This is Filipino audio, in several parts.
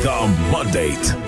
The Mandate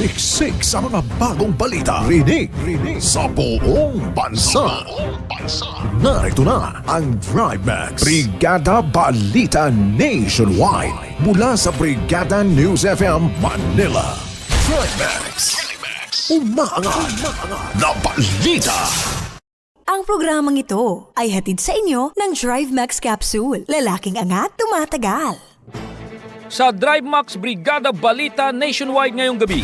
Siksik sa mga bagong balita. Rinig, rinig. Sa buong bansa. Narito na ang Drive Max. Brigada Balita Nationwide. Mula sa Brigada News FM Manila. Drive Max. Umaangat na balita. Ang programang ito ay hatid sa inyo ng Drive Max Capsule. Lalaking angat, tumatagal. Sa Drive Max Brigada Balita Nationwide ngayong gabi,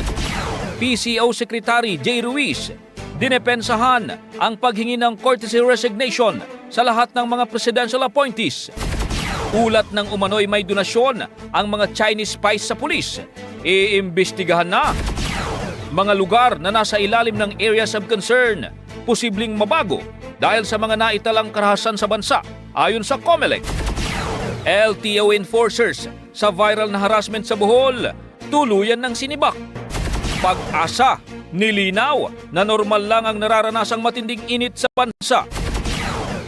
PCO Secretary J. Ruiz, dinepensahan ang paghingi ng courtesy resignation sa lahat ng mga presidential appointees. Ulat ng umano'y may donasyon ang mga Chinese spies sa pulis. Iimbestigahan na. Mga lugar na nasa ilalim ng areas of concern, posibleng mabago dahil sa mga naitalang karahasan sa bansa ayon sa COMELEC. LTO enforcers sa viral na harassment sa Bohol, tuluyan ng sinibak. Pag-asa, nilinaw na normal lang ang nararanasang matinding init sa bansa.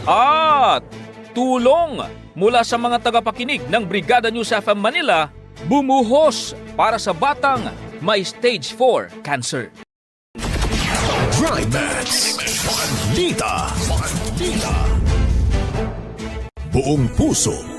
At tulong mula sa mga tagapakinig ng Brigada News FM Manila bumuhos para sa batang may stage 4 cancer. Trimax. Bandita. Bandita. Buong puso.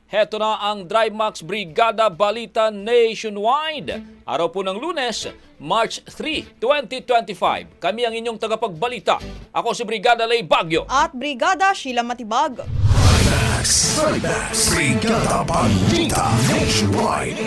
heto na ang Drive Max Brigada Balita Nationwide. Araw po ng lunes, March 3, 2025. Kami ang inyong tagapagbalita. Ako si Brigada Lay Bagyo. at Brigada Sheila Matibag. Max. Brigada Balita Nationwide.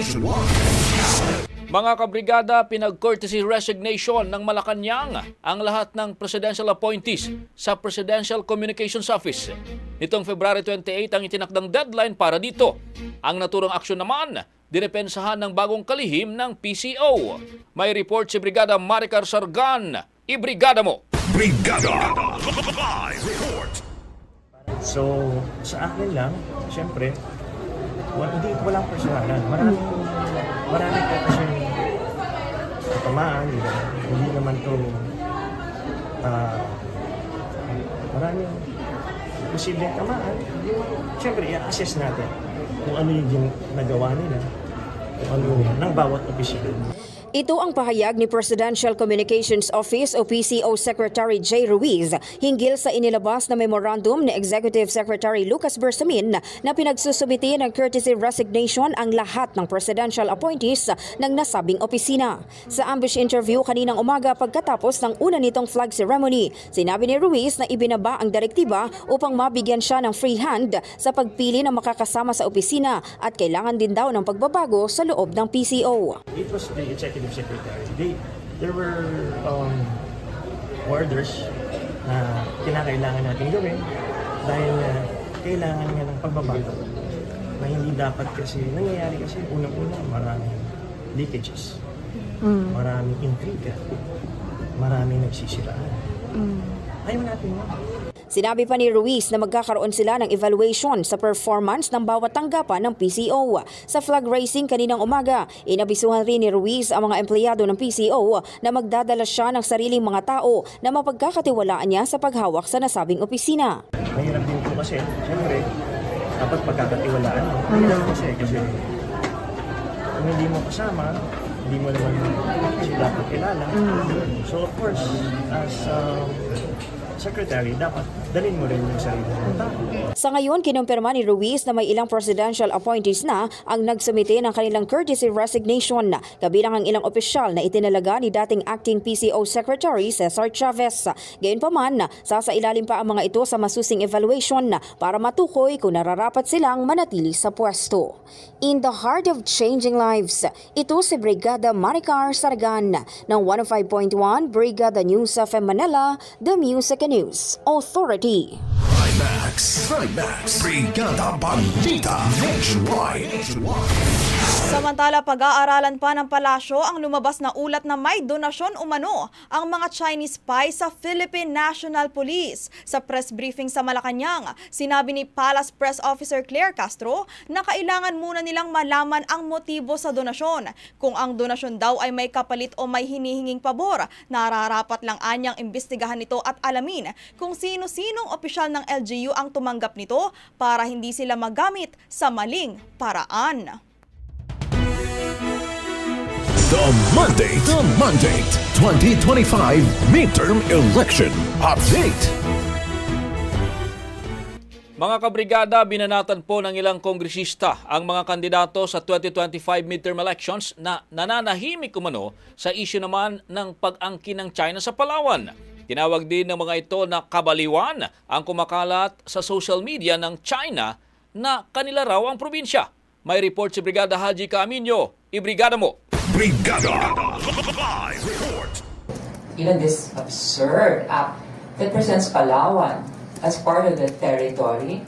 Mga kabrigada, pinag-courtesy resignation ng Malacanang ang lahat ng presidential appointees sa Presidential Communications Office. Nitong February 28 ang itinakdang deadline para dito. Ang naturang aksyon naman, dinepensahan ng bagong kalihim ng PCO. May report si Brigada Maricar Sargan. Ibrigada mo! Brigada. Live report. So, sa akin lang, siyempre, wala, hindi, walang personalan. Marami, marami ka kasi katamaan, di ba? Hindi naman to, ah, marami posibleng tamaan. Siyempre, i-assess natin kung ano yung nagawa nila, kung ano ng bawat opisyal. Ito ang pahayag ni Presidential Communications Office o PCO Secretary Jay Ruiz hinggil sa inilabas na memorandum ni Executive Secretary Lucas Bersamin na pinagsusumiti ng courtesy resignation ang lahat ng presidential appointees ng nasabing opisina. Sa ambush interview kaninang umaga pagkatapos ng una nitong flag ceremony, sinabi ni Ruiz na ibinaba ang direktiba upang mabigyan siya ng free hand sa pagpili ng makakasama sa opisina at kailangan din daw ng pagbabago sa loob ng PCO. it was the executive secretary. They, there were um, orders na kinakailangan natin gawin dahil uh, kailangan nga ng pagbabago na hindi dapat kasi nangyayari kasi unang-una maraming leakages, maraming intriga, maraming nagsisiraan. Ayaw natin yun. Sinabi pa ni Ruiz na magkakaroon sila ng evaluation sa performance ng bawat tanggapan ng PCO. Sa flag raising kaninang umaga, inabisuhan rin ni Ruiz ang mga empleyado ng PCO na magdadala siya ng sariling mga tao na mapagkakatiwalaan niya sa paghawak sa nasabing opisina. Mahirap din po kasi, siyempre, dapat pagkakatiwalaan. Mahirap kasi, kasi kung hindi mo kasama, hindi mo naman kasi dapat kilala. So of course, as um, secretary, dapat dalhin mo rin yung sarili mo tao. Sa ngayon, kinumpirma ni Ruiz na may ilang presidential appointees na ang nagsumite ng kanilang courtesy resignation kabilang ang ilang opisyal na itinalaga ni dating acting PCO Secretary Cesar Chavez. Gayunpaman, sasailalim pa ang mga ito sa masusing evaluation para matukoy kung nararapat silang manatili sa pwesto. In the heart of changing lives, ito si Brigada Maricar Sargan ng 105.1 Brigada News of Manila, The Music and News Authority. Trimax. Trimax. Brigada Balita Nationwide. Samantala, pag-aaralan pa ng palasyo ang lumabas na ulat na may donasyon umano ang mga Chinese spy sa Philippine National Police. Sa press briefing sa Malacanang, sinabi ni Palace Press Officer Claire Castro na kailangan muna nilang malaman ang motibo sa donasyon. Kung ang donasyon daw ay may kapalit o may hinihinging pabor, nararapat lang anyang imbestigahan ito at alamin kung sino-sinong opisyal ng LGU ang tumanggap nito para hindi sila magamit sa maling paraan. The Monday, the Monday, 2025 midterm election update. Mga kabrigada, binanatan po ng ilang kongresista ang mga kandidato sa 2025 midterm elections na nananahimik umano sa isyu naman ng pag-angkin ng China sa Palawan. Tinawag din ng mga ito na kabaliwan ang kumakalat sa social media ng China na kanila raw ang probinsya. May report si Brigada Haji Camino. Ibrigada mo! Brigada Live Report. even this absurd act that presents Palawan as part of the territory.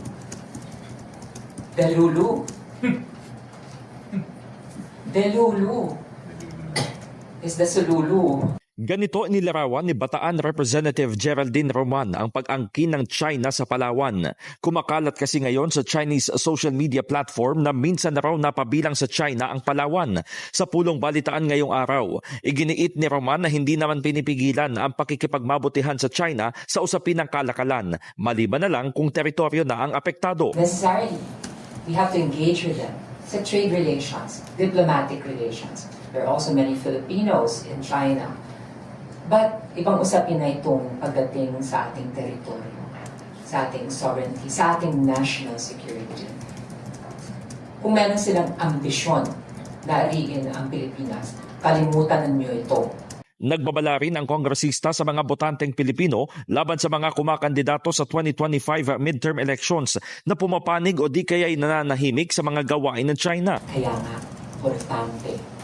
Delulu. Delulu is the Sululu. Ganito nilarawan ni Bataan Representative Geraldine Roman ang pag-angkin ng China sa Palawan. Kumakalat kasi ngayon sa Chinese social media platform na minsan na raw napabilang sa China ang Palawan. Sa pulong balitaan ngayong araw, iginiit ni Roman na hindi naman pinipigilan ang pakikipagmabutihan sa China sa usapin ng kalakalan, maliban na lang kung teritoryo na ang apektado. Necessarily, we have to engage with them sa trade relations, diplomatic relations. There are also many Filipinos in China. But ibang usapin na itong pagdating sa ating teritoryo, sa ating sovereignty, sa ating national security. Kung meron silang ambisyon na ariin ang Pilipinas, kalimutan ninyo ito. Nagbabala rin ang kongresista sa mga botanteng Pilipino laban sa mga kumakandidato sa 2025 midterm elections na pumapanig o di kaya'y nananahimik sa mga gawain ng China. Kaya nga, importante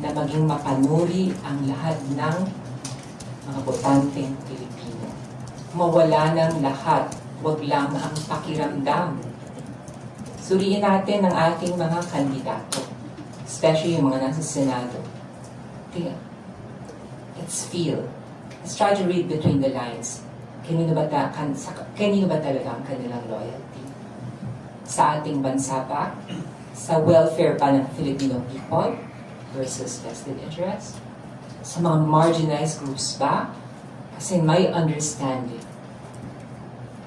na maging mapanuri ang lahat ng mga botanteng Pilipino. Mawala ng lahat, wag lang ang pakiramdam. Suriin natin ang ating mga kandidato, especially yung mga nasa Senado. Kaya, let's feel. Let's try to read between the lines. Kanino ba, ta, kan, sa, kanino ba talaga ang kanilang loyalty? Sa ating bansa ba? Sa welfare pa ng Filipino people versus vested interests? Sa mga marginalized groups ba? Kasi my understanding,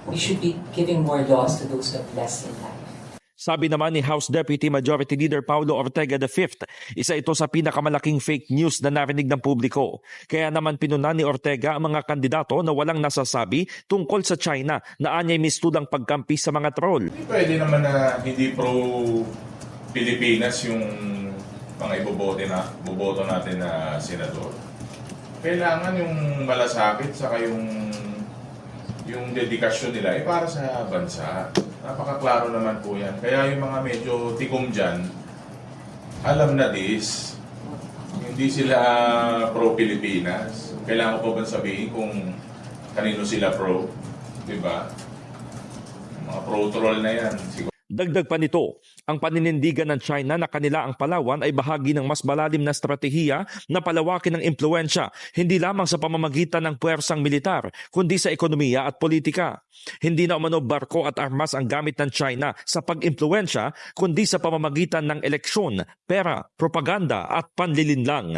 we should be giving more laws to those who have less in life. Sabi naman ni House Deputy Majority Leader Paulo Ortega V, isa ito sa pinakamalaking fake news na narinig ng publiko. Kaya naman pinunan ni Ortega ang mga kandidato na walang nasasabi tungkol sa China na anyay mistulang pagkampi sa mga troll. Pwede naman na hindi pro Pilipinas yung mga ibobote na boboto natin na senador. Kailangan yung malasakit saka yung yung dedikasyon nila ay para sa bansa. Napakaklaro naman po yan. Kaya yung mga medyo tikom dyan, alam na this. Hindi sila pro-Pilipinas. Kailangan ko ba sabihin kung kanino sila pro? Diba? Mga pro-troll na yan. Siguro Dagdag pa nito, ang paninindigan ng China na kanila ang Palawan ay bahagi ng mas malalim na estratehiya na palawakin ng impluensya hindi lamang sa pamamagitan ng puwersang militar kundi sa ekonomiya at politika. Hindi na umano barko at armas ang gamit ng China sa pag-impluensya kundi sa pamamagitan ng eleksyon, pera, propaganda at panlilinlang.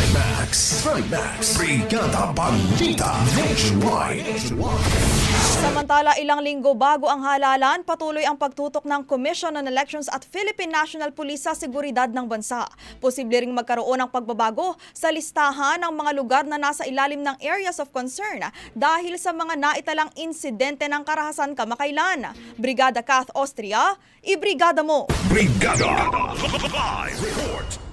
Trimax. Trimax. Brigada Balita Nationwide. Samantala, ilang linggo bago ang halalan, patuloy ang pagtutok ng Commission on Elections at Philippine National Police sa seguridad ng bansa. Posible ring magkaroon ng pagbabago sa listahan ng mga lugar na nasa ilalim ng areas of concern dahil sa mga naitalang insidente ng karahasan kamakailan. Brigada Kath Austria, ibrigada mo! Brigada Live Report.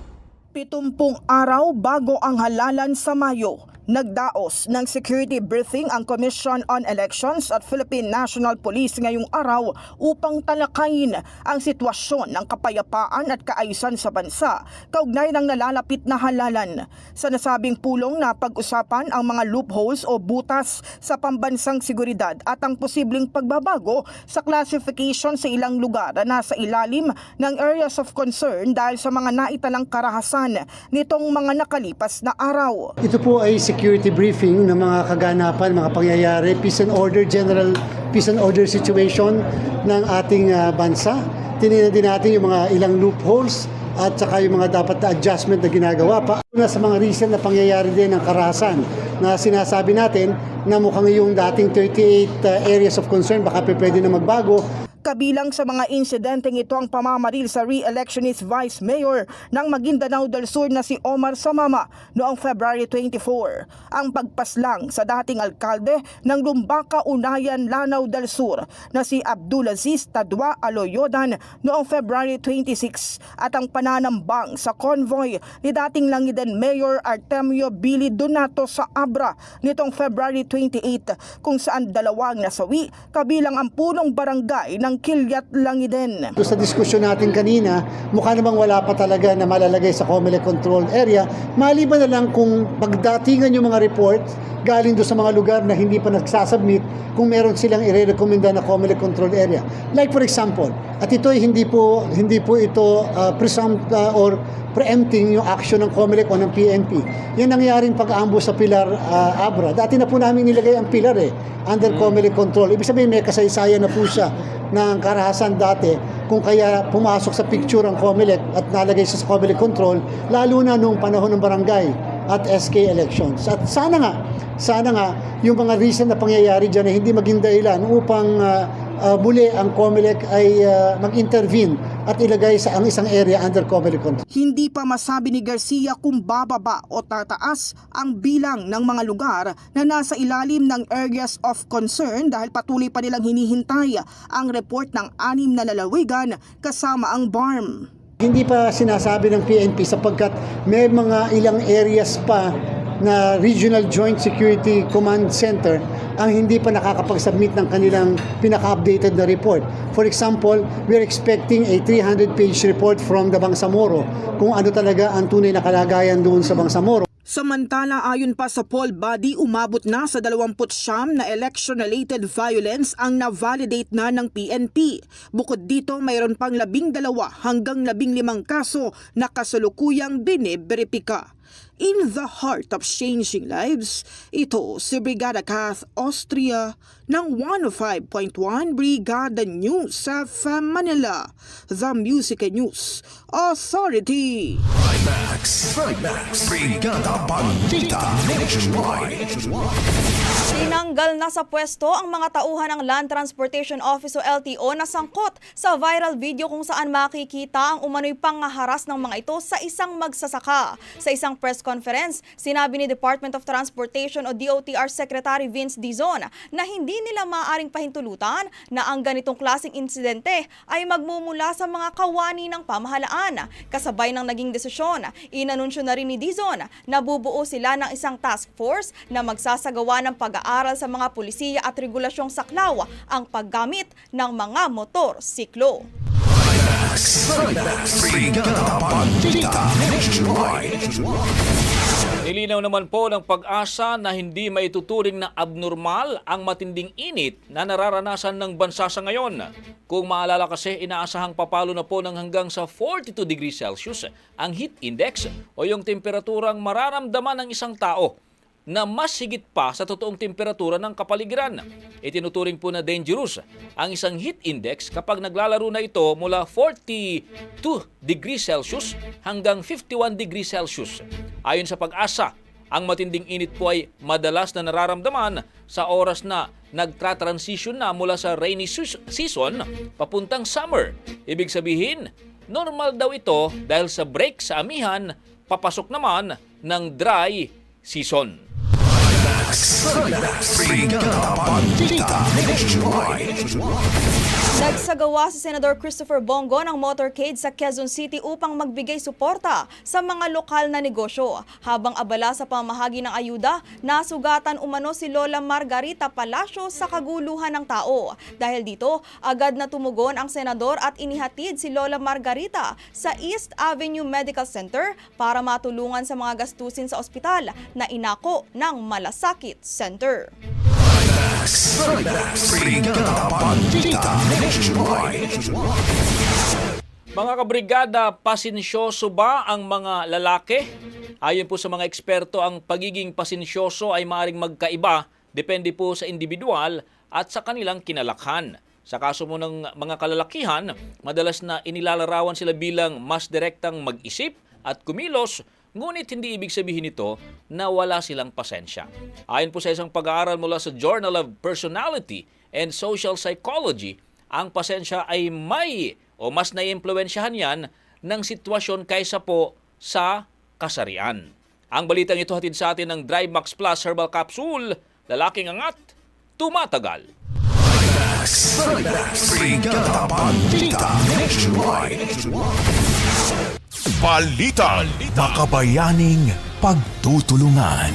Pitumpung araw bago ang halalan sa Mayo, nagdaos ng security briefing ang Commission on Elections at Philippine National Police ngayong araw upang talakayin ang sitwasyon ng kapayapaan at kaayusan sa bansa kaugnay ng nalalapit na halalan. Sa nasabing pulong na pag-usapan ang mga loopholes o butas sa pambansang seguridad at ang posibleng pagbabago sa classification sa ilang lugar na nasa ilalim ng areas of concern dahil sa mga naitalang karahasan nitong mga nakalipas na araw. Ito po ay security briefing ng mga kaganapan, mga pangyayari, peace and order, general peace and order situation ng ating ah, bansa. Tinignan din natin yung mga ilang loopholes at saka yung mga dapat na adjustment na ginagawa pa. Una sa mga recent na pangyayari din ng karahasan na sinasabi natin na mukhang yung dating 38 ah, areas of concern baka pwede na magbago Kabilang sa mga insidenteng ito ang pamamaril sa re-electionist Vice Mayor ng Maguindanao del Sur na si Omar Samama noong February 24. Ang pagpaslang sa dating alkalde ng Lumbaka Unayan Lanao del Sur na si Abdulaziz Tadwa Aloyodan noong February 26 at ang pananambang sa convoy ni dating Langiden Mayor Artemio Billy Donato sa Abra nitong February 28 kung saan dalawang nasawi kabilang ang punong barangay ng Kilyat Langiden. Sa diskusyon natin kanina, mukha namang wala pa talaga na malalagay sa COMELEC control area. Maliban na lang kung pagdatingan yung mga reports galing doon sa mga lugar na hindi pa nagsasubmit kung meron silang ire-recommenda na COMELEC control area. Like for example, at ito ay hindi po hindi po ito uh, presumed uh, or preempting yung action ng COMELEC o ng PNP. Yan nangyaring pag-ambush sa Pilar uh, Abra. Dati na po namin nilagay ang Pilar eh, under COMELEC control. Ibig sabihin may kasaysayan na po siya ng karahasan dati kung kaya pumasok sa picture ang COMELEC at nalagay sa COMELEC control, lalo na nung panahon ng barangay at SK elections. At sana nga, sana nga, yung mga recent na pangyayari dyan ay hindi maging dahilan upang uh, uh, muli ang COMELEC ay uh, mag-intervene at ilagay sa ang isang area under COMELEC control. Hindi pa masabi ni Garcia kung bababa o tataas ang bilang ng mga lugar na nasa ilalim ng areas of concern dahil patuloy pa nilang hinihintay ang report ng anim na lalawigan kasama ang BARM. Hindi pa sinasabi ng PNP sapagkat may mga ilang areas pa na Regional Joint Security Command Center ang hindi pa nakakapag-submit ng kanilang pinaka-updated na report. For example, we're expecting a 300-page report from the Bangsamoro kung ano talaga ang tunay na kalagayan doon sa Bangsamoro. Samantala ayon pa sa poll body umabot na sa 29 na election-related violence ang na-validate na ng PNP. Bukod dito mayroon pang 12 hanggang 15 kaso na kasalukuyang biniberipika. In the heart of changing lives, ito si Brigada Kath Austria ng 105.1 Brigada News sa Manila, The Music and News Authority. Max, Max, Brigada Balita Nationwide. Tinanggal na sa pwesto ang mga tauhan ng Land Transportation Office o LTO na sangkot sa viral video kung saan makikita ang umano'y pangaharas ng mga ito sa isang magsasaka. Sa isang press conference, sinabi ni Department of Transportation o DOTR Secretary Vince Dizon na hindi nila maaaring pahintulutan na ang ganitong klaseng insidente ay magmumula sa mga kawani ng pamahalaan. Kasabay ng naging desisyon, inanunsyo na rin ni Dizon na bubuo sila ng isang task force na magsasagawa ng pag-aaral sa mga pulisiya at regulasyong saklaw ang paggamit ng mga motor siklo. Brigada Balita Nationwide. Nilinaw naman po ng pag-asa na hindi maituturing na abnormal ang matinding init na nararanasan ng bansa sa ngayon. Kung maalala kasi, inaasahang papalo na po ng hanggang sa 42 degrees Celsius ang heat index o yung temperaturang mararamdaman ng isang tao na mas higit pa sa totoong temperatura ng kapaligiran. Itinuturing po na dangerous ang isang heat index kapag naglalaro na ito mula 42 degrees Celsius hanggang 51 degrees Celsius. Ayon sa pag-asa, ang matinding init po ay madalas na nararamdaman sa oras na nagtra-transition na mula sa rainy season papuntang summer. Ibig sabihin, normal daw ito dahil sa break sa amihan, papasok naman ng dry season. Brigada Balita Nationwide. Nagsagawa si Senador Christopher Bongo ng motorcade sa Quezon City upang magbigay suporta sa mga lokal na negosyo. Habang abala sa pamahagi ng ayuda, nasugatan umano si Lola Margarita Palacio sa kaguluhan ng tao. Dahil dito, agad na tumugon ang senador at inihatid si Lola Margarita sa East Avenue Medical Center para matulungan sa mga gastusin sa ospital na inako ng Malasakit Center. Brigada Balita Nationwide. Mga kabrigada, pasensyoso ba ang mga lalaki? Ayon po sa mga eksperto, ang pagiging pasensyoso ay maaaring magkaiba depende po sa individual at sa kanilang kinalakhan. Sa kaso mo ng mga kalalakihan, madalas na inilalarawan sila bilang mas direktang mag-isip at kumilos, ngunit hindi ibig sabihin nito na wala silang pasensya. Ayon po sa isang pag-aaral mula sa Journal of Personality and Social Psychology, ang pasensya ay may o mas naiimpluwensyahan yan ng sitwasyon kaysa po sa kasarian. Ang balitang ito hatid sa atin ng Max Plus Herbal Capsule, lalaking angat, tumatagal. Brigada Balita Nationwide. Balita. Makabayaning pagtutulungan.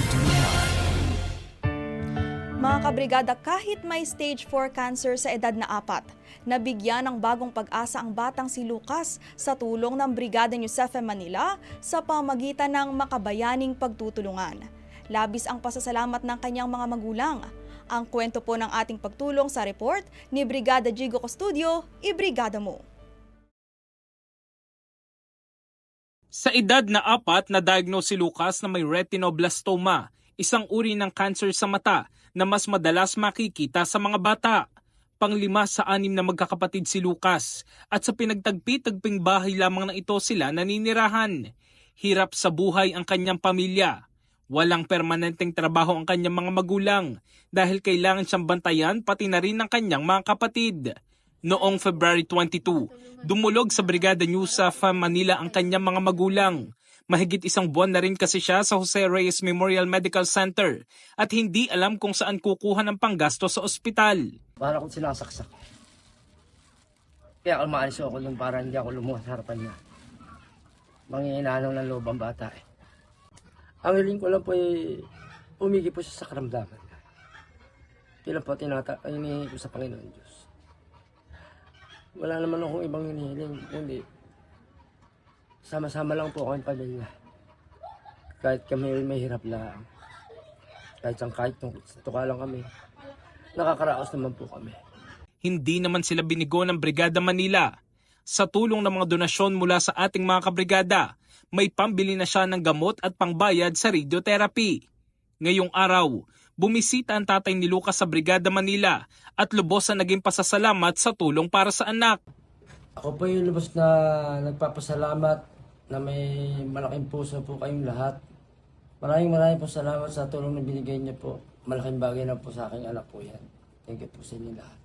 Mga kabrigada, kahit may stage 4 cancer sa edad na apat, nabigyan ng bagong pag-asa ang batang si Lucas sa tulong ng Brigada FM Manila sa pamagitan ng makabayaning pagtutulungan. Labis ang pasasalamat ng kanyang mga magulang. Ang kwento po ng ating pagtulong sa report ni Brigada Jigo Custodio, ibrigada mo. Sa edad na apat, na-diagnose si Lucas na may retinoblastoma, isang uri ng cancer sa mata na mas madalas makikita sa mga bata. Panglima sa anim na magkakapatid si Lucas at sa pinagtagpi-tagping bahay lamang na ito sila naninirahan. Hirap sa buhay ang kanyang pamilya. Walang permanenteng trabaho ang kanyang mga magulang dahil kailangan siyang bantayan pati na rin ng kanyang mga kapatid. Noong February 22, dumulog sa Brigada News sa Manila ang kanyang mga magulang. Mahigit isang buwan na rin kasi siya sa Jose Reyes Memorial Medical Center at hindi alam kung saan kukuha ng panggasto sa ospital. Para akong sinasaksak. Kaya umaalis ako nun para hindi ako lumuha sa harapan niya. Manginginanong ng loob ang bata eh. Ang hiling ko lang po ay umigi po siya sa karamdaman. Lang po tinata hinihingi ko sa Panginoon Diyos. Wala naman akong ibang hinihiling, kundi sama-sama lang po ng pamilya. Kahit kami may hirap lang. Kahit sang kahit tuka lang kami. Nakakaraos naman po kami. Hindi naman sila binigo ng Brigada Manila. Sa tulong ng mga donasyon mula sa ating mga kabrigada, may pambili na siya ng gamot at pangbayad sa radiotherapy. Ngayong araw, bumisita ang tatay ni Lucas sa Brigada Manila at lubos na naging pasasalamat sa tulong para sa anak. Ako po yung lubos na nagpapasalamat na may malaking puso po kayong lahat. Maraming maraming po salamat sa tulong na binigay niyo po. Malaking bagay na po sa aking anak po yan. Thank you po sa inyo lahat.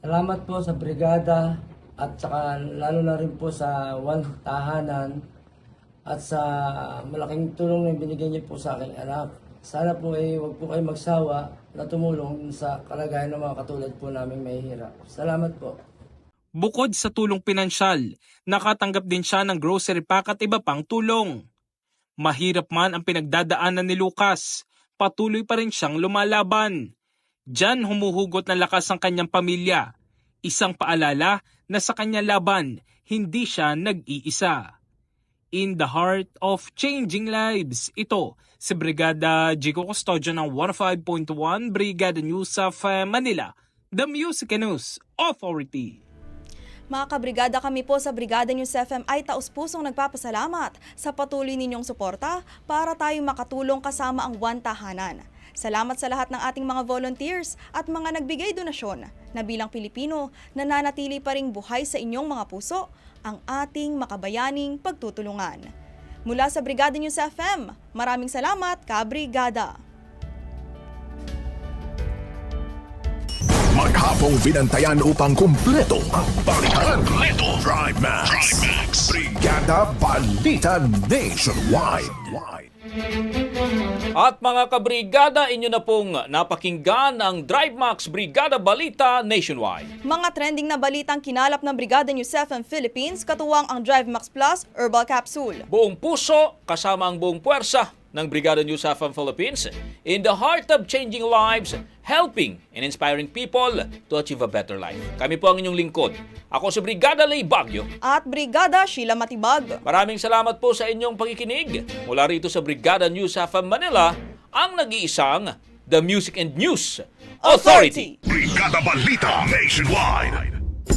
Salamat po sa brigada at saka lalo na rin po sa One Tahanan at sa malaking tulong na binigay niyo po sa aking anak. Sana po ay huwag po kayo magsawa na tumulong sa kalagayan ng mga katulad po namin may hirap. Salamat po. Bukod sa tulong pinansyal, nakatanggap din siya ng grocery pack at iba pang tulong. Mahirap man ang pinagdadaanan ni Lucas, patuloy pa rin siyang lumalaban. Diyan humuhugot ng lakas ang kanyang pamilya. Isang paalala na sa kanyang laban, hindi siya nag-iisa. In the heart of changing lives, ito si Brigada Jigo Custodio ng 105.1 Brigada News of uh, Manila, the Music News Authority. Mga kabrigada kami po sa Brigada News FM ay taus-pusong nagpapasalamat sa patuloy ninyong suporta para tayong makatulong kasama ang One Tahanan. Salamat sa lahat ng ating mga volunteers at mga nagbigay donasyon na bilang Pilipino nananatili pa ring buhay sa inyong mga puso ang ating makabayaning pagtutulungan. Mula sa Brigada News FM, maraming salamat, Kabrigada! Maghapong binantayan upang kumpleto ang balikan. Kumpleto. Drive Max. Brigada Balita Nationwide. At mga kabrigada, inyo na pong napakinggan ang Drive Max Brigada Balita Nationwide. Mga trending na balitang kinalap ng Brigada News FM Philippines, katuwang ang Drive Max Plus Herbal Capsule. Buong puso kasama ang buong puwersa ng Brigada News FM Philippines in the heart of changing lives, helping and inspiring people to achieve a better life. Kami po ang inyong lingkod. Ako si Brigada Lay Bagyo. At Brigada Sheila Matibag. Maraming salamat po sa inyong pakikinig. Mula rito sa Brigada News FM Manila, ang nag-iisang The Music and News Authority. Brigada Balita Nationwide.